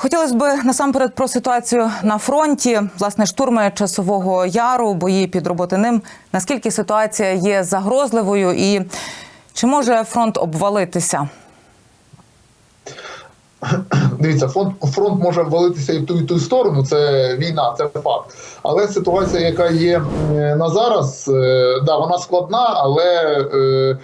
Хотілося б насамперед про ситуацію на фронті, власне, штурми часового яру, бої під роботиним. Наскільки ситуація є загрозливою, і чи може фронт обвалитися? Дивіться, фронт фронт може ввалитися і в ту і ту сторону. Це війна, це факт. Але ситуація, яка є е, на зараз, е, да, вона складна, але е,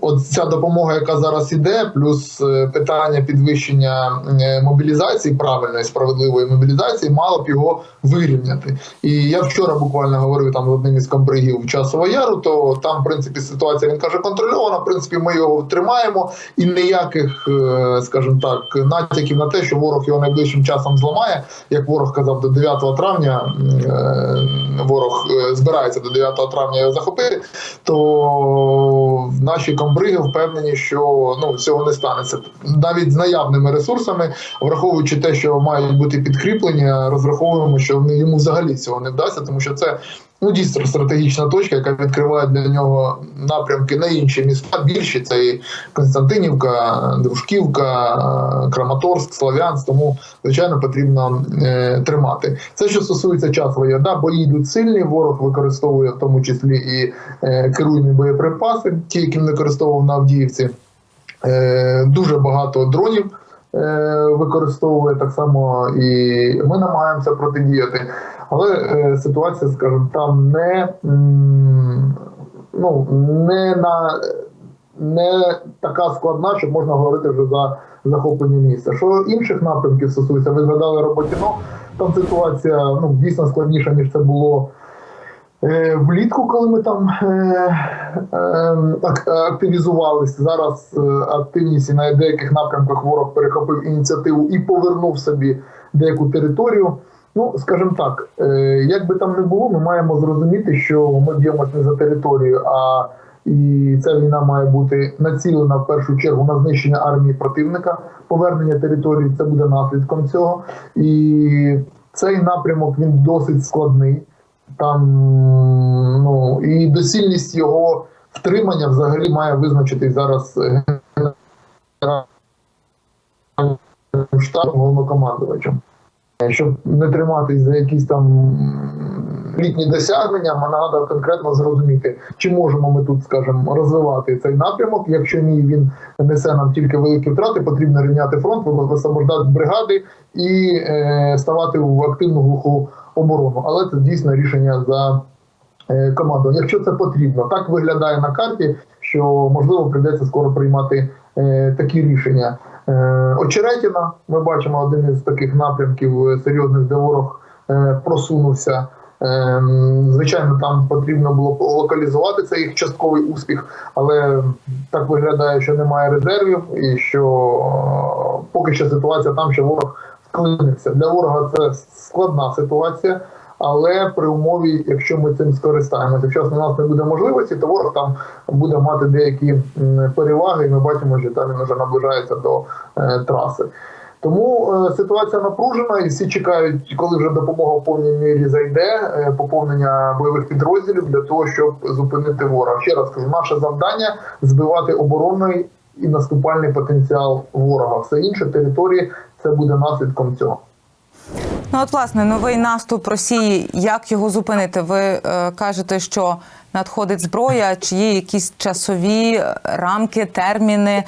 от ця допомога, яка зараз іде, плюс е, питання підвищення е, мобілізації, правильної справедливої мобілізації, мало б його вирівняти. І я вчора буквально говорив там з одним із комбригів Часового Яру, то там, в принципі, ситуація він каже контрольована. В принципі, ми його тримаємо, і ніяких, е, скажімо так, натяків на те, що ворог його найближчим часом зламає. Як ворог казав, до 9 травня е, ворог е, збирається до 9 травня його захопити, то наші комбриги впевнені, що ну цього не станеться. Навіть з наявними ресурсами, враховуючи те, що мають бути підкріплені, розраховуємо, що йому взагалі цього не вдасться, тому що це. Ну, дійсно стратегічна точка, яка відкриває для нього напрямки на інші міста. Більші це і Константинівка, Дружківка, Краматорськ, Слов'янськ. Тому звичайно потрібно е, тримати. Це що стосується часової да, бої йдуть сильні. Ворог використовує в тому числі і е, керуйні боєприпаси, ті, які використовував на Авдіївці. Е, дуже багато дронів. Е, Використовує так само, і ми намагаємося протидіяти. Але е, ситуація, скажімо, там не, ну, не на не така складна, щоб можна говорити вже за захоплення міста. Що інших напрямків стосується, ви згадали Роботіно, там ситуація ну, дійсно складніша, ніж це було. Е, Влітку, коли ми там е, е, активізувалися, зараз активність на деяких напрямках ворог перехопив ініціативу і повернув собі деяку територію. Ну, скажімо так, як би там не було, ми маємо зрозуміти, що ми б'ємось не за територію, а і ця війна має бути націлена в першу чергу на знищення армії противника. Повернення території це буде наслідком цього. І цей напрямок він досить складний. Там ну і доцільність його втримання взагалі має визначитись зараз генеральним штабом головнокомандувачем. Щоб не триматись за якісь там літні досягнення, нам треба конкретно зрозуміти, чи можемо ми тут, скажімо, розвивати цей напрямок. Якщо ні, він несе нам тільки великі втрати, потрібно рівняти фронт, висвобождати бригади і е, ставати в активну глуху оборону. Але це дійсно рішення за е, команду. Якщо це потрібно, так виглядає на карті, що можливо прийдеться скоро приймати е, такі рішення. Е, Очеретіна, ми бачимо один із таких напрямків серйозних, де ворог просунувся. Звичайно, там потрібно було локалізувати цей їх частковий успіх, але так виглядає, що немає резервів, і що поки що ситуація там, що ворог вклинився. Для ворога це складна ситуація. Але при умові, якщо ми цим скористаємося, якщо у нас не буде можливості, то ворог там буде мати деякі переваги, і ми бачимо, що там він вже наближається до е, траси. Тому е, ситуація напружена, і всі чекають, коли вже допомога в повній мірі зайде, е, поповнення бойових підрозділів для того, щоб зупинити ворога. Ще раз кажу, наше завдання збивати оборонний і наступальний потенціал ворога. Все інше території це буде наслідком цього. Ну, от, власне, новий наступ Росії. Як його зупинити? Ви е, кажете, що надходить зброя, чи є якісь часові рамки, терміни?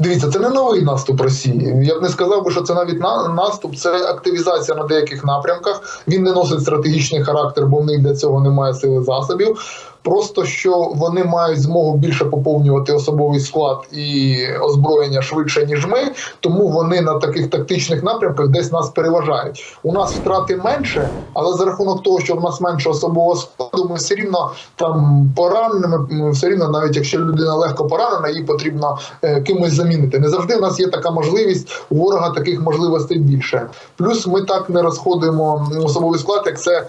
Дивіться, це не новий наступ Росії. Я б не сказав би, що це навіть на наступ, це активізація на деяких напрямках. Він не носить стратегічний характер, бо в них для цього немає сили засобів. Просто що вони мають змогу більше поповнювати особовий склад і озброєння швидше ніж ми, тому вони на таких тактичних напрямках десь нас переважають. У нас втрати менше, але за рахунок того, що в нас менше особового складу, ми все рівно там пораненими, ми все рівно, навіть якщо людина легко поранена, її потрібно е, кимось замінити. Не завжди в нас є така можливість. У ворога таких можливостей більше. Плюс ми так не розходуємо особовий склад, як це е,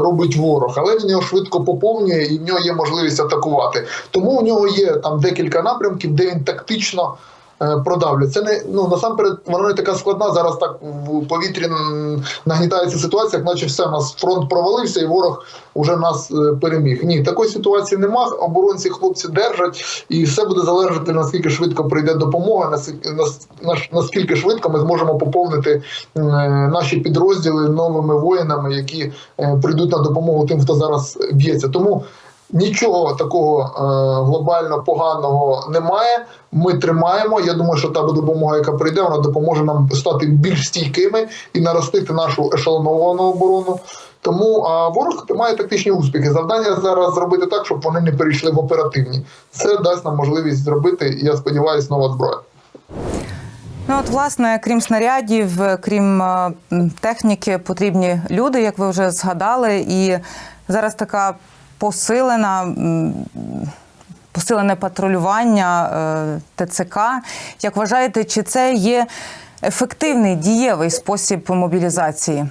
робить ворог, але він його швидко поповнює і в нього є можливість атакувати. Тому у нього є там декілька напрямків, де він тактично продавлять. Це не ну насамперед, воно не така складна. Зараз так в повітрі нагнітається ситуація, як наче все нас фронт провалився, і ворог уже нас е, переміг. Ні, такої ситуації нема. Оборонці хлопці держать, і все буде залежати наскільки швидко прийде допомога, наскільки, нас- швидко ми зможемо поповнити е, наші підрозділи новими воїнами, які е, прийдуть на допомогу тим, хто зараз б'ється. Тому нічого такого е, глобально поганого немає. Ми тримаємо. Я думаю, що та допомога, яка прийде, вона допоможе нам стати більш стійкими і наростити нашу ешелоновану оборону. Тому а ворог має тактичні успіхи. Завдання зараз зробити так, щоб вони не перейшли в оперативні. Це дасть нам можливість зробити. Я сподіваюся, нова зброя. Ну от, власне, крім снарядів, крім е, техніки, потрібні люди, як ви вже згадали, і зараз така посилена. Посилене патрулювання е, ТЦК. Як вважаєте, чи це є ефективний дієвий спосіб мобілізації?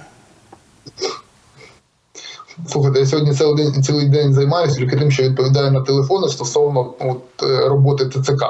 Слухайте, я сьогодні цілий день, цілий день займаюся тільки тим, що відповідаю на телефони стосовно от, е, роботи ТЦК.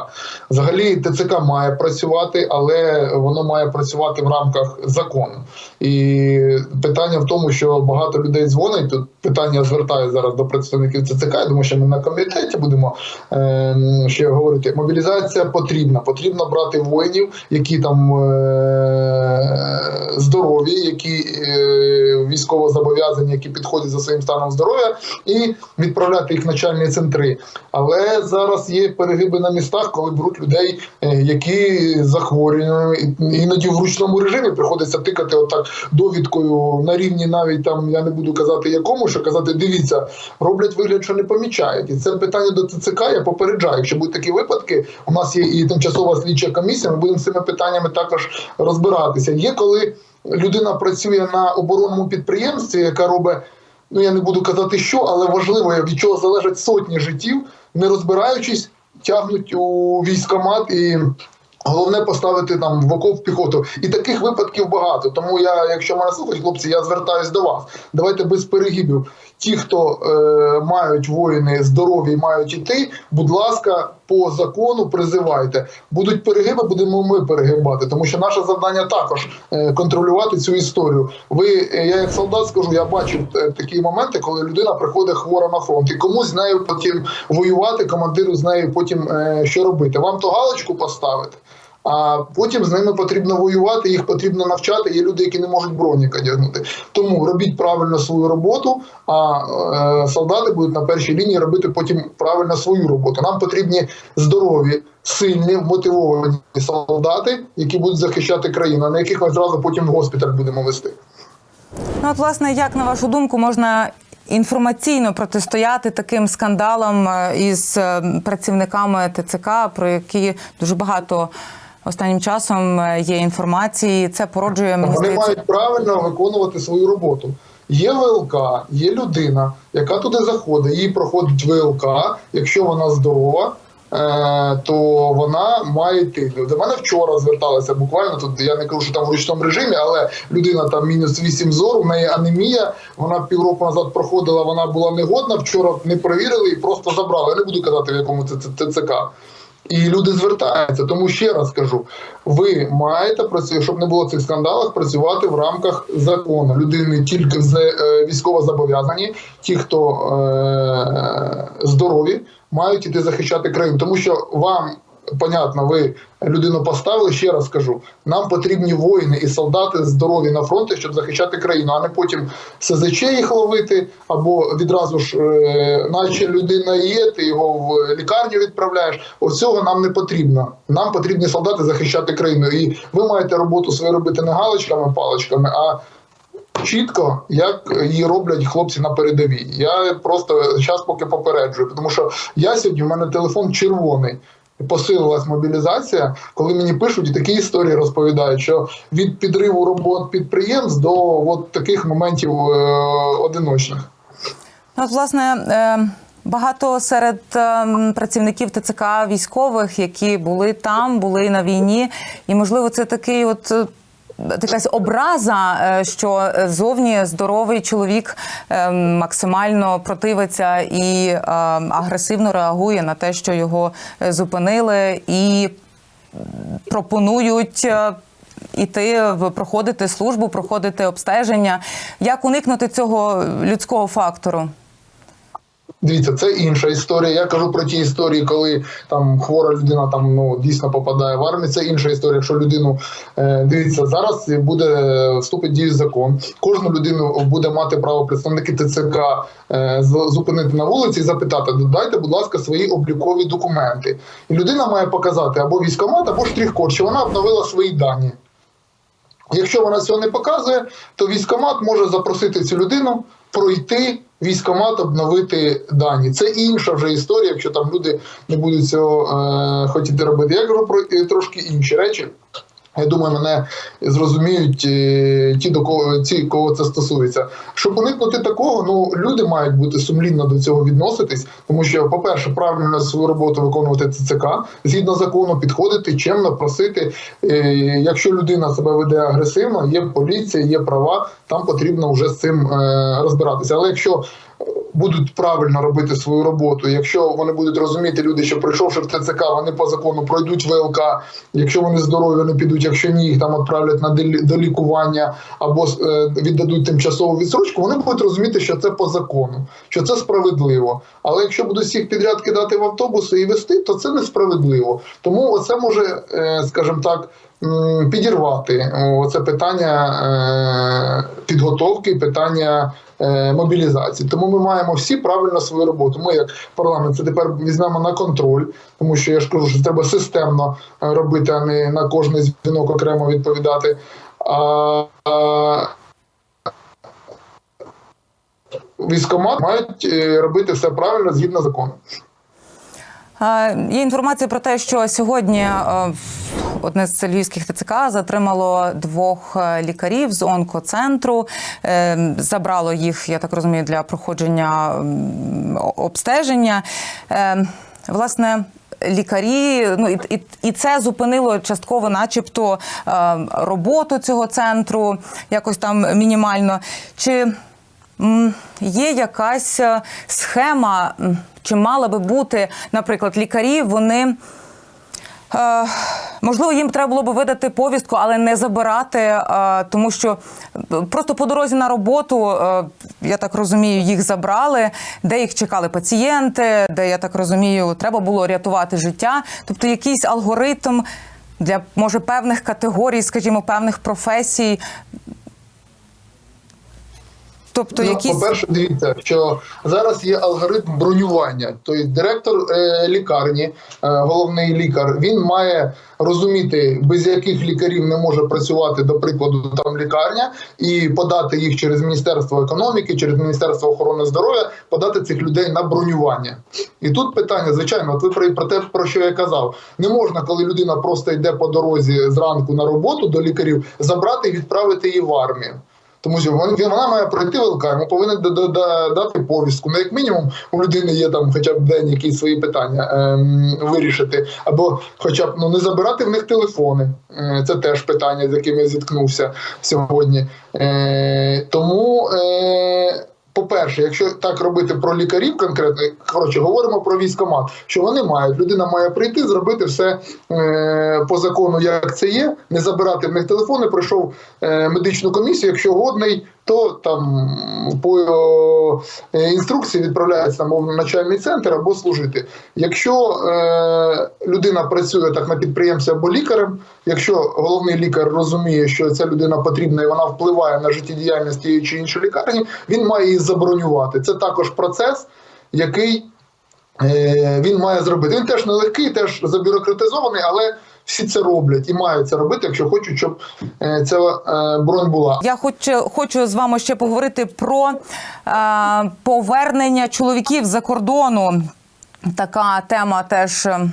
Взагалі, ТЦК має працювати, але воно має працювати в рамках закону. І питання в тому, що багато людей дзвонить. Тут питання звертаю зараз до представників ТЦК. Я думаю, що ми на комітеті будемо е, ще говорити. Мобілізація потрібна. Потрібно брати воїнів, які там е, здорові, які е, військово зобов'язані, які підходять за своїм станом здоров'я, і відправляти їх в начальні центри. Але зараз є перегиби на містах, коли беруть людей, е, які захворювані, іноді в ручному режимі приходиться тикати отак довідкою на рівні, навіть там я не буду казати якому, що казати, дивіться, роблять вигляд, що не помічають. І це питання до ТЦК. Я попереджаю. Якщо будуть такі випадки, у нас є і тимчасова слідча комісія. Ми будемо з цими питаннями також розбиратися. Є коли людина працює на оборонному підприємстві, яка робить. Ну я не буду казати, що, але важливо, від чого залежать сотні життів, не розбираючись, тягнуть у військомат і. Головне поставити там в окоп піхоту. І таких випадків багато. Тому я, якщо мене слухають, хлопці, я звертаюсь до вас. Давайте без перегибів. Ті, хто е, мають воїни здорові мають іти, будь ласка, по закону призивайте. Будуть перегиби, будемо ми перегибати. Тому що наше завдання також е, контролювати цю історію. Ви, е, я як солдат скажу, я бачив е, такі моменти, коли людина приходить хвора на фронт, і комусь з нею потім воювати, командиру з нею потім що робити. Вам то галочку поставити. А потім з ними потрібно воювати, їх потрібно навчати. Є люди, які не можуть броніка одягнути. Тому робіть правильно свою роботу, а е, солдати будуть на першій лінії робити потім правильно свою роботу. Нам потрібні здорові, сильні, мотивовані солдати, які будуть захищати країну, на яких ми зразу потім в госпіталь будемо вести. Ну, от, власне, як на вашу думку, можна інформаційно протистояти таким скандалам е, із е, працівниками ТЦК, про які дуже багато останнім часом е, є інформації. Це породжує мені Вони мають правильно виконувати свою роботу. Є ВЛК, є людина, яка туди заходить, їй проходить ВЛК. Якщо вона здорова, е, то вона має йти. До мене вчора зверталися буквально тут. Я не кажу, що там в ручному режимі, але людина там мінус 8 зору, в неї анемія. Вона півроку назад проходила, вона була негодна. Вчора не перевірили і просто забрали. Я не буду казати, в якому це це ТЦК. І люди звертаються. Тому ще раз кажу: ви маєте працювати, щоб не було цих скандалів, працювати в рамках закону. Людини тільки з військово зобов'язані, ті, хто е, здорові, мають іти захищати країну, тому що вам. Понятно, ви людину поставили. Ще раз кажу: нам потрібні воїни і солдати здорові на фронті, щоб захищати країну, а не потім СЗЧ їх ловити, або відразу ж, е, наче людина є, ти його в лікарню відправляєш. Ось цього нам не потрібно. Нам потрібні солдати захищати країну. І ви маєте роботу свою робити не галочками, паличками, а чітко, як її роблять хлопці на передовій. Я просто зараз поки попереджую, тому що я сьогодні в мене телефон червоний. Посилилась мобілізація, коли мені пишуть і такі історії розповідають, що від підриву робот підприємств до от таких моментів е, одиночних. Ну, От, власне, е, багато серед е, працівників ТЦК військових, які були там, були на війні, і можливо, це такий от. Якась образа, е, що зовні здоровий чоловік е, максимально противиться і е, агресивно реагує на те, що його зупинили, і пропонують. Іти проходити службу, проходити обстеження. Як уникнути цього людського фактору? Дивіться, це інша історія. Я кажу про ті історії, коли там хвора людина там ну дійсно попадає в армію. Це інша історія. Якщо людину е, дивіться, зараз буде вступить в дію закон. Кожну людину буде мати право представники ТЦК е, зупинити на вулиці і запитати: дайте, будь ласка, свої облікові документи. І людина має показати або військомат, або штрих-код, що вона обновила свої дані. Якщо вона цього не показує, то військомат може запросити цю людину пройти військомат, обновити дані. Це інша вже історія, якщо там люди не будуть цього е, хотіти робити. Я кажу про е, трошки інші речі. Я думаю, мене зрозуміють е, ті, до кого ті, кого це стосується. Щоб уникнути такого, ну люди мають бути сумлінно до цього відноситись, тому що, по-перше, правильно свою роботу виконувати ЦЦК, згідно закону, підходити, чемно просити. Е, Якщо людина себе веде агресивно, є поліція, є права, там потрібно вже з цим е, розбиратися. Але якщо будуть правильно робити свою роботу. Якщо вони будуть розуміти, люди, що прийшовши в ТЦК, вони по закону пройдуть ВЛК. Якщо вони здорові, вони підуть. Якщо ні, їх там відправлять на долікування або е, віддадуть тимчасову відсрочку, вони будуть розуміти, що це по закону, що це справедливо. Але якщо будуть всіх підряд кидати в автобуси і вести, то це несправедливо. Тому оце може, е, скажімо так. Підірвати це питання е, підготовки, питання е, мобілізації. Тому ми маємо всі правильно свою роботу. Ми, як парламент, це тепер візьмемо на контроль, тому що я ж кажу, що треба системно е, робити, а не на кожний дзвінок окремо відповідати. А, а, військомат мають робити все правильно згідно закону. Е, Є інформація про те, що сьогодні е, одне з львівських ТЦК затримало двох е, лікарів з онкоцентру. Забрало їх, я так розумію, для проходження обстеження. Власне. Лікарі, ну і, і, і це зупинило частково, начебто, роботу цього центру, якось там мінімально. Чи Є якась е, схема, чи мала би бути, наприклад, лікарі, вони. е, Можливо, їм треба було би видати повістку, але не забирати, е, тому що е, просто по дорозі на роботу, е, я так розумію, їх забрали, де їх чекали пацієнти, де я так розумію, треба було рятувати життя. Тобто якийсь алгоритм для може певних категорій, скажімо, певних професій. Тобто, Ну, якісь По-перше, дивіться, що зараз є алгоритм бронювання. Тобто директор е, лікарні, е, головний лікар, він має розуміти, без яких лікарів не може працювати, до прикладу, там лікарня, і подати їх через Міністерство економіки, через Міністерство охорони здоров'я, подати цих людей на бронювання. І тут питання, звичайно, от ви про, про те, про що я казав. Не можна, коли людина просто йде по дорозі зранку на роботу до лікарів, забрати і відправити її в армію. Тому що вона має пройти ВЛК, йому повинен да- да- да- дати повістку. Ну, як мінімум, у людини є там хоча б день якісь свої питання ем, вирішити, або хоча б ну не забирати в них телефони. Е, Це теж питання, з яким я зіткнувся сьогодні. Е, тому. Е, по-перше, якщо так робити про лікарів конкретно, коротше, говоримо про військомат, що вони мають. Людина має прийти, зробити все е, по закону, як це є, не забирати в них телефони, пройшов е, медичну комісію. Якщо годний, то там по інструкції відправляється там, в начальний центр або служити. Якщо е, людина працює так на підприємстві або лікарем, якщо головний лікар розуміє, що ця людина потрібна і вона впливає на життєдіяльність тієї чи іншої лікарні, він має її забронювати. Це також процес, який е, він має зробити. Він теж нелегкий, теж забюрократизований, але всі це роблять і мають це робити, якщо хочуть, щоб е, ця е, бронь була. Я хочу, хочу з вами ще поговорити про е, повернення чоловіків за кордону. Така тема теж. м,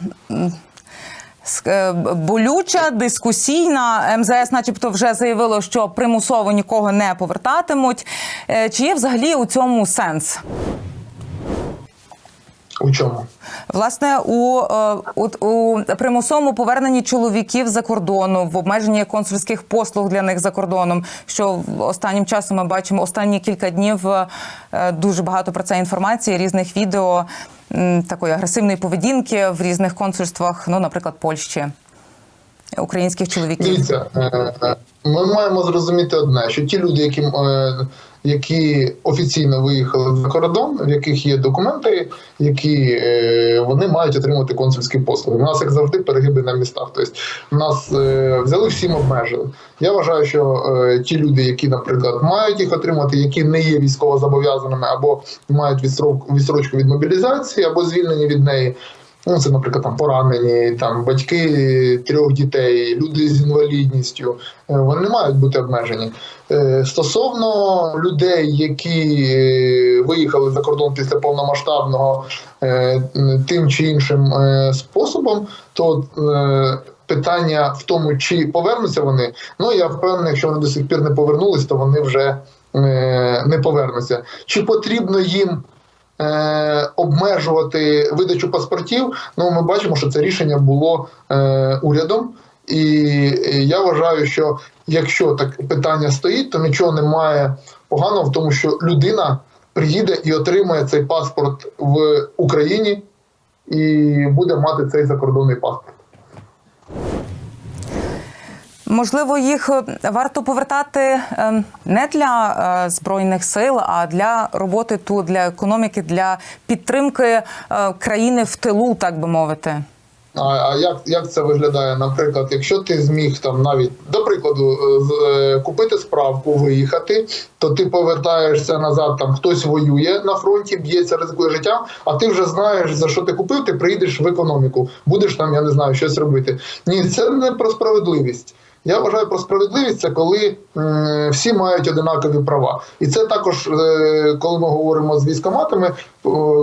с- е, Болюча, дискусійна. МЗС, начебто, вже заявило, що примусово нікого не повертатимуть. Чи є взагалі у цьому сенс? У чому? Власне, у, е, у, у примусовому поверненні чоловіків за кордону в обмеженні консульських послуг для них за кордоном, що останнім часом ми бачимо останні кілька днів е, дуже багато про це інформації, різних відео такої агресивної поведінки в різних консульствах, ну, наприклад, Польщі. українських чоловіків? Дивіться, е, ми маємо зрозуміти одне, що ті люди, які, які офіційно виїхали за кордон, в яких є документи, які е, вони мають отримати консульські послуги. У нас, як завжди, перегиби на містах. Тобто нас е, взяли всім обмежили. Я вважаю, що е, ті люди, які, наприклад, мають їх отримати, які не є військовозобов'язаними або мають відстрочку від мобілізації, або звільнені від неї. Ну, це, наприклад, там поранені, там батьки трьох дітей, люди з інвалідністю. е, Вони не мають бути обмежені. Е, Стосовно людей, які е, виїхали за кордон після повномасштабного тим чи іншим способом, то питання в тому, чи повернуться вони. Ну я впевнений, якщо вони до сих пір не повернулись, то вони вже не повернуться. Чи потрібно їм? Е, обмежувати видачу паспортів. Ну, ми бачимо, що це рішення було е, урядом. І я вважаю, що якщо так питання стоїть, то нічого немає поганого в тому, що людина приїде і отримає цей паспорт в Україні і буде мати цей закордонний паспорт. Можливо, їх е, варто повертати е, не для е, збройних сил, а для роботи тут, для економіки, для підтримки країни в тилу, так би мовити. А, а як, як це виглядає? Наприклад, якщо ти зміг там навіть до прикладу купити справку, виїхати, то ти повертаєшся назад, там хтось воює на фронті, б'ється, ризикує життя, а ти вже знаєш за що ти купив, ти приїдеш в економіку, будеш там, я не знаю, щось робити. Ні, це не про справедливість. Я вважаю про справедливість це коли м, всі мають одинакові права, і це також, е, коли ми говоримо з військоматами, е,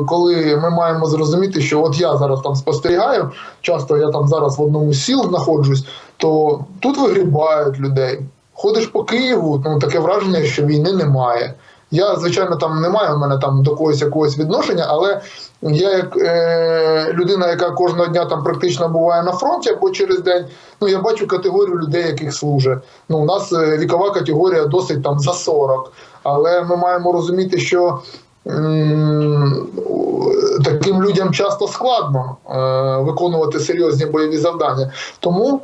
коли ми маємо зрозуміти, що от я зараз там спостерігаю, часто я там зараз в одному з сіл знаходжусь, то тут вигрібають людей. Ходиш по Києву, ну таке враження, що війни немає. Я, звичайно, там не маю в мене там до когось якогось відношення, але я як е, людина, яка кожного дня там практично буває на фронті або через день, ну я бачу категорію людей, яких служить. Ну, у нас е, вікова категорія досить там за 40. Але ми маємо розуміти, що таким людям часто складно е, виконувати серйозні бойові завдання. Тому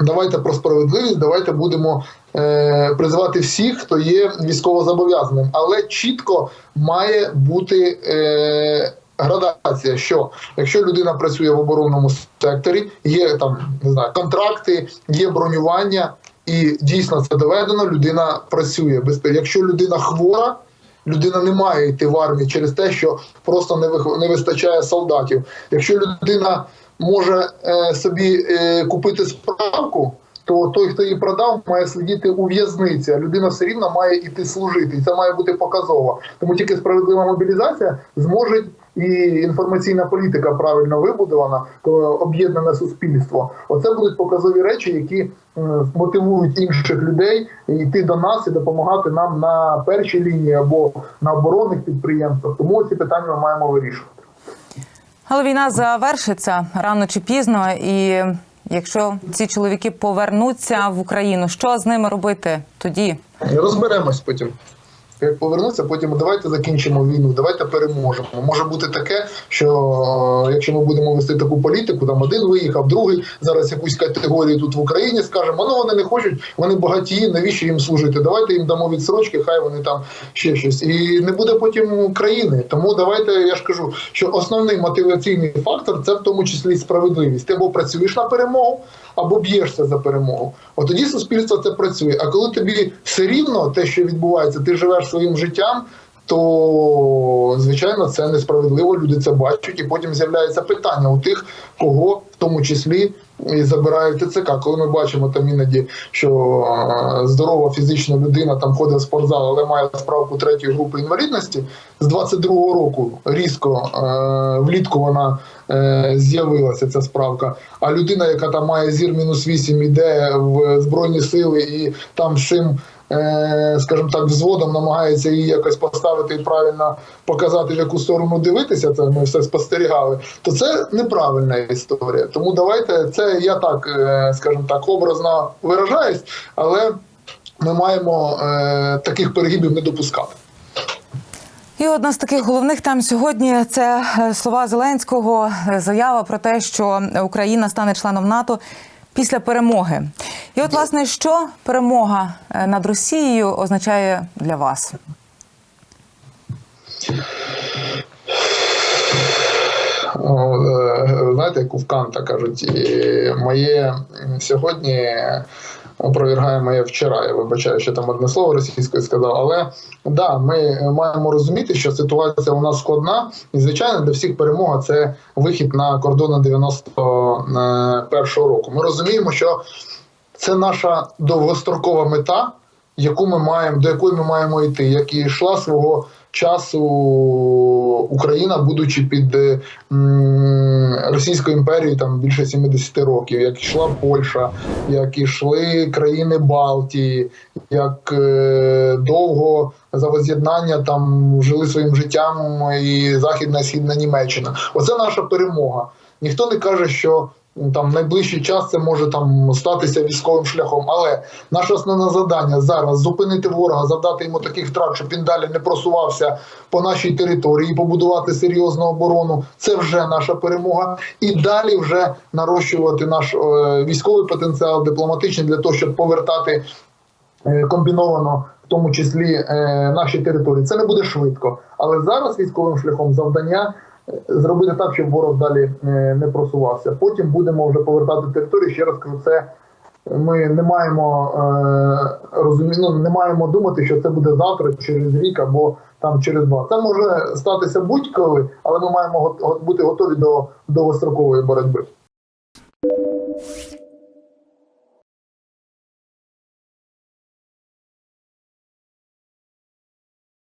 давайте про справедливість, давайте будемо е, призивати всіх, хто є військовозобов'язаним, але чітко має бути. Е, Градація, що якщо людина працює в оборонному секторі, є там не знаю контракти, є бронювання, і дійсно це доведено. Людина працює якщо людина хвора, людина не має йти в армію через те, що просто не вистачає солдатів. Якщо людина може е, собі е, купити справку, то той, хто її продав, має сидіти у в'язниці, а людина все рівно має йти служити, і це має бути показово. Тому тільки справедлива мобілізація зможе і інформаційна політика правильно вибудована, об'єднане суспільство. Оце будуть показові речі, які мотивують інших людей йти до нас і допомагати нам на першій лінії або на оборонних підприємствах. Тому ці питання ми маємо вирішувати. Але війна завершиться рано чи пізно, і якщо ці чоловіки повернуться в Україну, що з ними робити тоді? Розберемось потім. Як повернуться, потім давайте закінчимо війну, давайте переможемо. Може бути таке, що е, якщо ми будемо вести таку політику, там один виїхав, другий зараз якусь категорію тут в Україні скажемо, ну вони не хочуть, вони багатії, навіщо їм служити? Давайте їм дамо відсрочки, хай вони там ще щось. І не буде потім країни. Тому давайте я ж кажу, що основний мотиваційний фактор це в тому числі справедливість. Ти або працюєш на перемогу, або б'єшся за перемогу. От тоді суспільство це працює. А коли тобі все рівно те, що відбувається, ти живеш своїм життям. То звичайно це несправедливо. Люди це бачать, і потім з'являється питання у тих, кого в тому числі і забирають ТЦК. Коли ми бачимо там іноді, що здорова фізична людина там ходить в спортзал, але має справку третьої групи інвалідності, з 22-го року різко влітку вона е, з'явилася ця справка. А людина, яка там має зір мінус 8, іде в збройні сили і там всім. Е, Скажімо так, взводом намагається її якось поставити і правильно показати, в яку сторону дивитися. Це ми все спостерігали. То це неправильна історія. Тому давайте це я так, е, скажімо так, образно виражаюсь, але ми маємо е, таких перегибів не допускати. І одна з таких головних тем сьогодні це слова Зеленського, заява про те, що Україна стане членом НАТО після перемоги. І от, власне, що перемога е, над Росією означає для вас? Е, Знаєте, як у Канта кажуть, моє сьогодні опровергає моє вчора. Я вибачаю, що там одне слово російською сказав. Але да, ми маємо розуміти, що ситуація у нас складна, і звичайно, для всіх перемога це вихід на кордони 91-го року. Ми розуміємо, що це наша довгострокова мета, яку ми маємо, до якої ми маємо йти, як і йшла свого часу Україна, будучи під е, Російською імперією там більше 70 років, як йшла Польща, як йшли країни Балтії, як е, довго за воз'єднання там жили своїм життям і Західна і Східна Німеччина. Оце наша перемога. Ніхто не каже, що там найближчий час це може там статися військовим шляхом. Але наше основне завдання зараз зупинити ворога, завдати йому таких втрат, щоб він далі не просувався по нашій території, побудувати серйозну оборону. Це вже наша перемога. І далі вже нарощувати наш е, військовий потенціал дипломатичний для того, щоб повертати е, комбіновано. В тому числі е, наші території. Це не буде швидко, але зараз військовим шляхом завдання зробити так, щоб ворог далі е, не просувався. Потім будемо вже повертати територію. Ще раз кажу, це ми не маємо е, розумі... ну, не маємо думати, що це буде завтра, через рік або там через два. Це може статися будь-коли, але ми маємо бути готові до довгострокової боротьби.